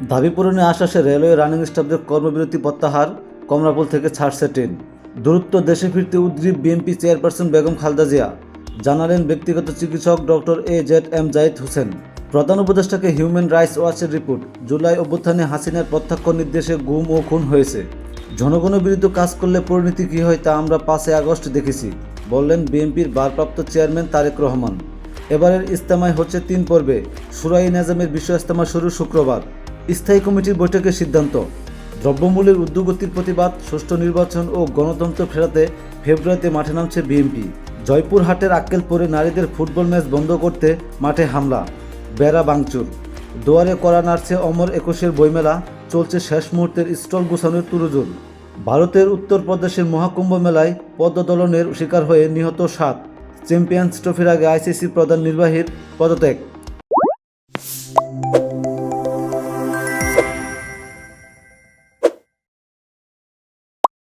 দাবি পূরণে আশ্বাসে railway running স্টাফদের কর্মবিরতি প্রত্যাহার, কমলাপুর থেকে ছাড়ছে ট্রেন। দূরত্ব, দেশে ফিরতে উদ্গ্রীব বিএনপি চেয়ারপারসন বেগম খালদা জিয়া জানালেন ব্যক্তিগত চিকিৎসক doctor A Z M Zahid Hossain. প্রধান উপদেষ্টাকে হিউম্যান রাইটস ওয়াচের রিপোর্ট। জুলাই অভ্যুত্থানে হাসিনার প্রত্যক্ষ নির্দেশে গুম ও খুন হয়েছে। জনগণের বিরুদ্ধে কাজ করলে পরিণতি কী হয় তা আমরা পাঁচই আগস্ট দেখেছি, বললেন বিএনপির ভারপ্রাপ্ত চেয়ারম্যান তারেক রহমান। এবারের ইস্তেমায় হচ্ছে তিন পর্বে। সুরাই নাজামের বিশ্ব ইস্তেমা শুরু শুক্রবার। স্থায়ী কমিটির বৈঠকের সিদ্ধান্ত। দ্রব্যমূল্যের ঊর্ধ্বগতির প্রতিবাদ, সুষ্ঠু নির্বাচন ও গণতন্ত্র ফেরাতে ফেব্রুয়ারিতে মাঠে নামছে বিএনপি। জয়পুরহাটের আক্কেলপুরে নারীদের ফুটবল ম্যাচ বন্ধ করতে মাঠে হামলা। বেড়া বাংচুর দোয়ারে করা নাড়ছে অমর একুশের বইমেলা, চলছে শেষ মুহূর্তের স্টল গুছানোর তুরুজুর। ভারতের উত্তরপ্রদেশের মহাকুম্ভ মেলায় পদ্মদলনের শিকার হয়ে নিহত সাত। চ্যাম্পিয়ন্স ট্রফির আগে আইসিসি প্রধান নির্বাহীর পদত্যাগ।